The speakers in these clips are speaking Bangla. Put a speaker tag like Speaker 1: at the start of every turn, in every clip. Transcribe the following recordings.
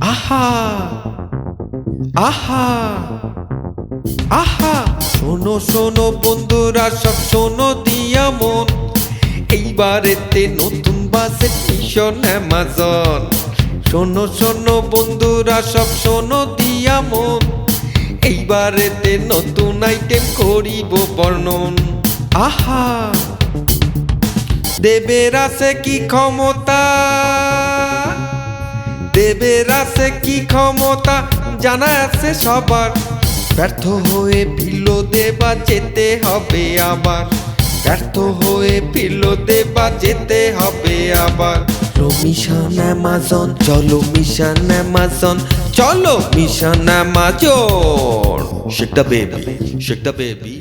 Speaker 1: আহা! আহা! আহা! শোনো শোনো বন্ধুরা, সব শোনো, দিয়া মন। এইবারেতে নতুন বাসে মিশন অ্যামাজন। শোনো শোনো বন্ধুরা, সব শোনো, দিয়া মন। এইবারেতে নতুন আইটেম করিব বর্ণন। আহা! দেবের আছে কি ক্ষমতা? দেবের আছে কি ক্ষমতা? জানা আছে সবার। ব্যর্থ হয়ে ফিরল দেবা, যেতে হবে আবার। ব্যর্থ হয়ে ফিরল দেবা, যেতে হবে আবার। মিশন অ্যামাজন, চলো মিশন অ্যামাজন, চলো mission Amazon. The baby the baby.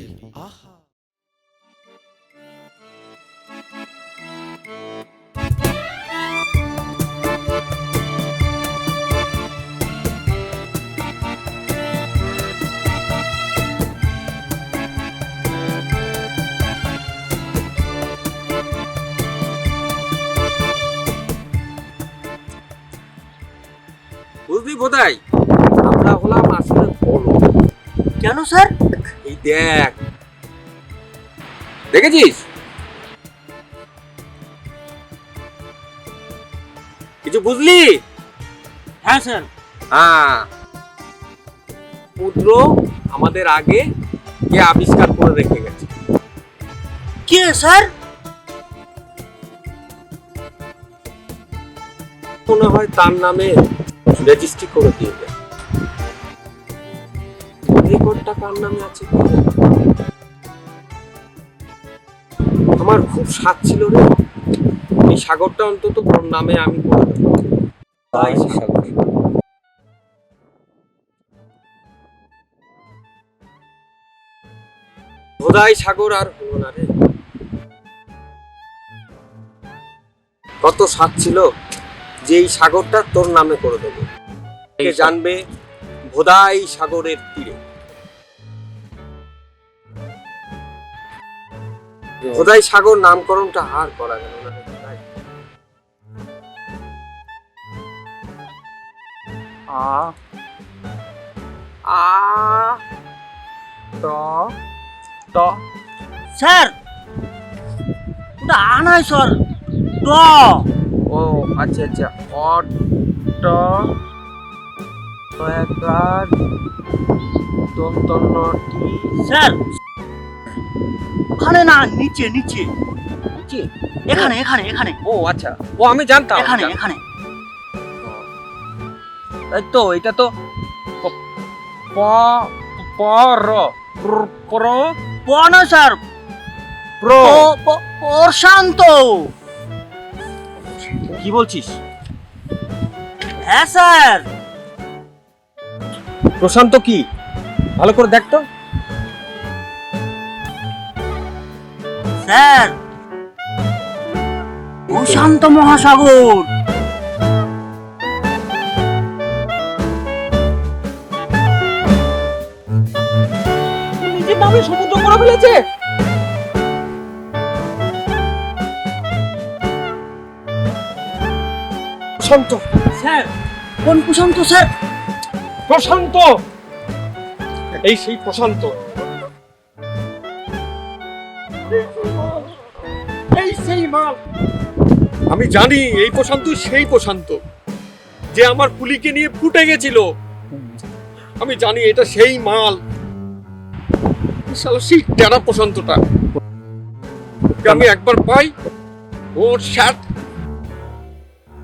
Speaker 2: আমরা হলাম আসলে বলো
Speaker 3: কেন স্যার?
Speaker 2: এই দেখ। দেখেছিস? কিছু বুঝলি?
Speaker 3: হ্যাঁ স্যার।
Speaker 2: হ্যাঁ। পুত্র আমাদের আগে কে আবিষ্কার করে রেখে গেছে।
Speaker 3: কে স্যার?
Speaker 2: মনে হয় তার নামে রেজিস্ট্রি করে দিয়ে দেয়। রেকর্ডটা কার নামে আছে আমার খুব স্বাদ ছিল রে। এই সাগরটা অন্তত তোর নামে আমি করে দেবো। তাই সাগর। বোধাই সাগর আর হলো না রে। কত স্বাদ ছিল যে এই সাগরটা তোর নামে করে দেবো। জানবে ভোদাই সাগরের তীরে। ভোদাই সাগর নামকরণটা আর করা গেল না।
Speaker 3: আ
Speaker 2: আ ট ট
Speaker 3: স্যার ওটা আ নয় স্যার ট।
Speaker 2: ও আচ্ছা আচ্ছা অট ট টয়াকার দন্তন্য
Speaker 3: স্যার! ওখানে না নিচে নিচে। নিচে? এখানে এখানে এখানে।
Speaker 2: ও আচ্ছা। ও আমি জানতাম
Speaker 3: এখানে এখানে।
Speaker 2: এই তো এটা তো প- প র প্র-
Speaker 3: প স্যার।
Speaker 2: প্র।
Speaker 3: প্রশান্ত।
Speaker 2: কি বলছিস?
Speaker 3: হ্যাঁ স্যার।
Speaker 2: প্রশান্ত কি? ভালো করে দেখ তো।
Speaker 3: স্যার প্রশান্ত মহাসাগর।
Speaker 2: নিজে নামে সমুদ্র করে ফেলেছে। প্রশান্ত।
Speaker 3: স্যার কোন প্রশান্ত স্যার?
Speaker 2: প্রশান্ত! এই সেই প্রশান্ত। এই সেই মাল আমি জানি এই প্রশান্ত সেই প্রশান্ত, যে আমার পুলিকে নিয়ে ফুটে গেছিল। আমি জানি এটা সেই মাল। সেই টেরা প্রশান্তটা। আমি একবার পাই, ওর শ্যাট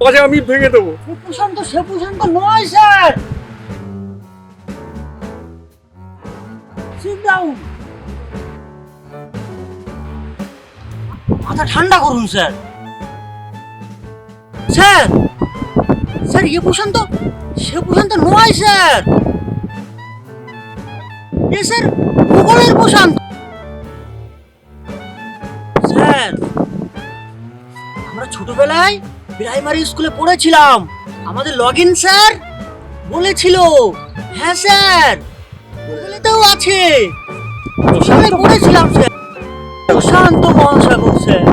Speaker 2: বাজে আমি ভেঙে দেবো।
Speaker 3: প্রশান্ত সে প্রশান্ত নয়, স্যার। মাথা ঠান্ডা করুন, স্যার। স্যার স্যার ইয়ে প্রশান্ত, সে প্রশান্ত নয়, স্যার। এ, স্যার, ভূগোলের প্রশান্ত। স্যার, আমরা ছোটবেলায় প্রাইমারি স্কুলে পড়েছিলাম। আমাদের লগ ইন স্যার, বলেছিল। হ্যাঁ স্যার। গুগলেতেও আছে। ওখানে পড়েছিলাম সে প্রশান্ত মহাসাগর স্যার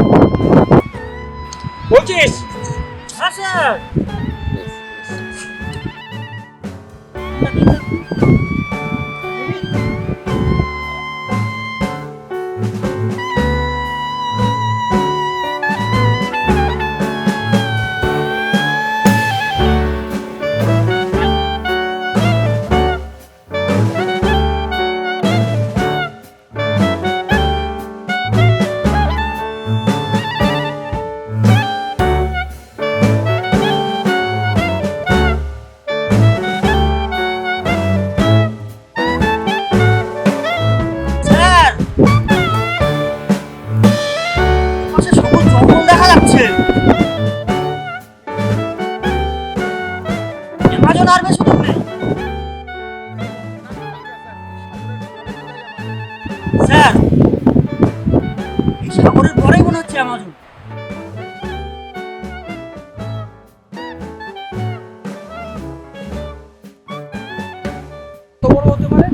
Speaker 4: হতে পারে?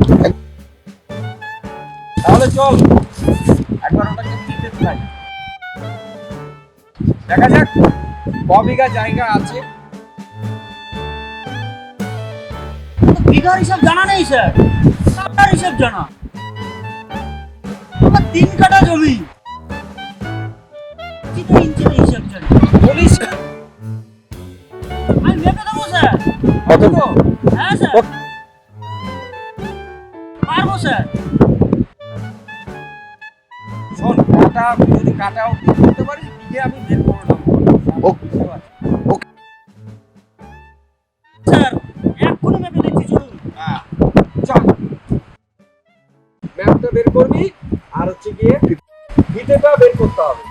Speaker 4: তাহলে চল। একবার ওটাকে দিতে চাই দেখা যাক ক বিঘা জায়গা আছে।
Speaker 3: বিঘার হিসাব জানা নেই, স্যার। হিসাব জানা। আমার তিন কাটা জমি।
Speaker 4: কত?
Speaker 3: হ্যাঁ স্যার। পারব স্যার।
Speaker 4: শোন কাটা যদি কাটা অব্দি করতে পারিস বিঘে আমি বের করে নেব। পারছিস?
Speaker 3: স্যার এক্ষুনি মেপে দিচ্ছি চলুন।
Speaker 4: হ্যাঁ চল। ম্যাপটা বের করবি আর হচ্ছে গিয়ে ভিটেটা বের করতে হবে।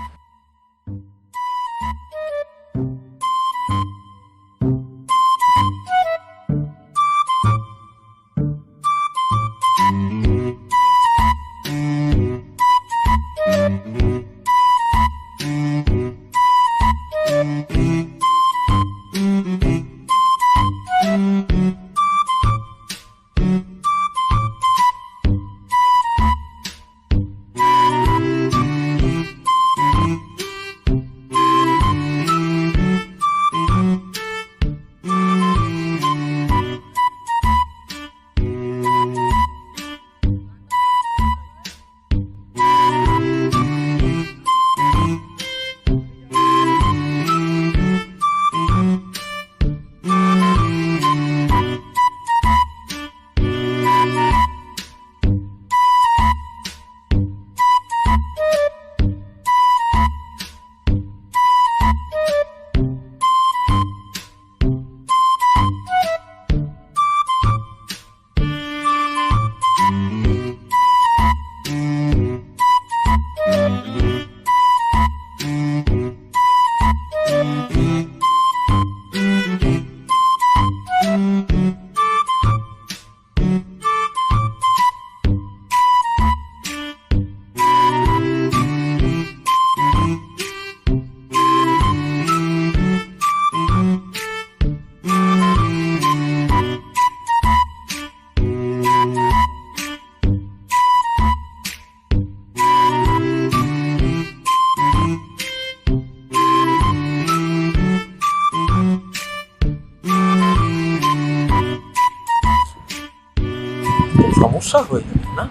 Speaker 2: সমস্যা হয়ে যাবে না?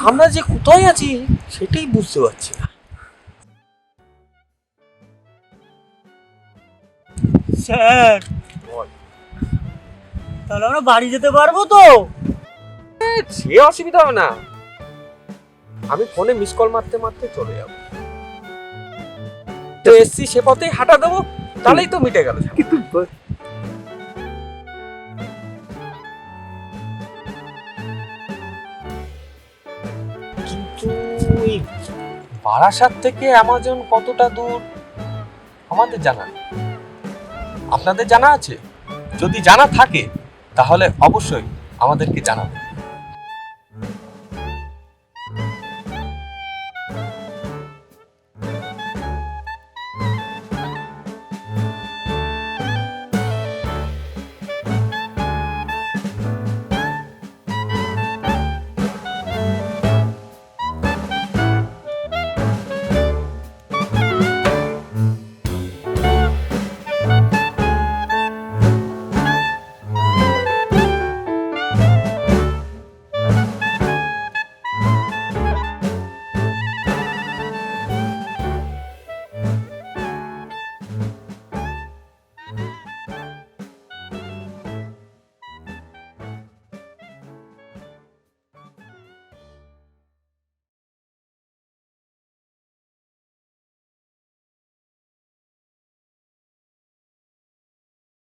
Speaker 2: আমরা যে কোথায় আছি সেটাই বুঝতে পারছি না।
Speaker 3: স্যার তাহলে আমরা বাড়ি যেতে পারব তো?
Speaker 2: সে অসুবিধা হবে না। আমি ফোনে মিস কল মারতে মারতে চলে যাব। তো এসছি সে পথেই হাঁটা দেবো তাহলেই তো মিটে গেল কিন্তু কিন্তু বারাসাত থেকে অ্যামাজন কতটা দূর? আমাদের জানা আপনাদের জানা আছে? যদি জানা থাকে, তাহলে অবশ্যই আমাদেরকে জানাবেন।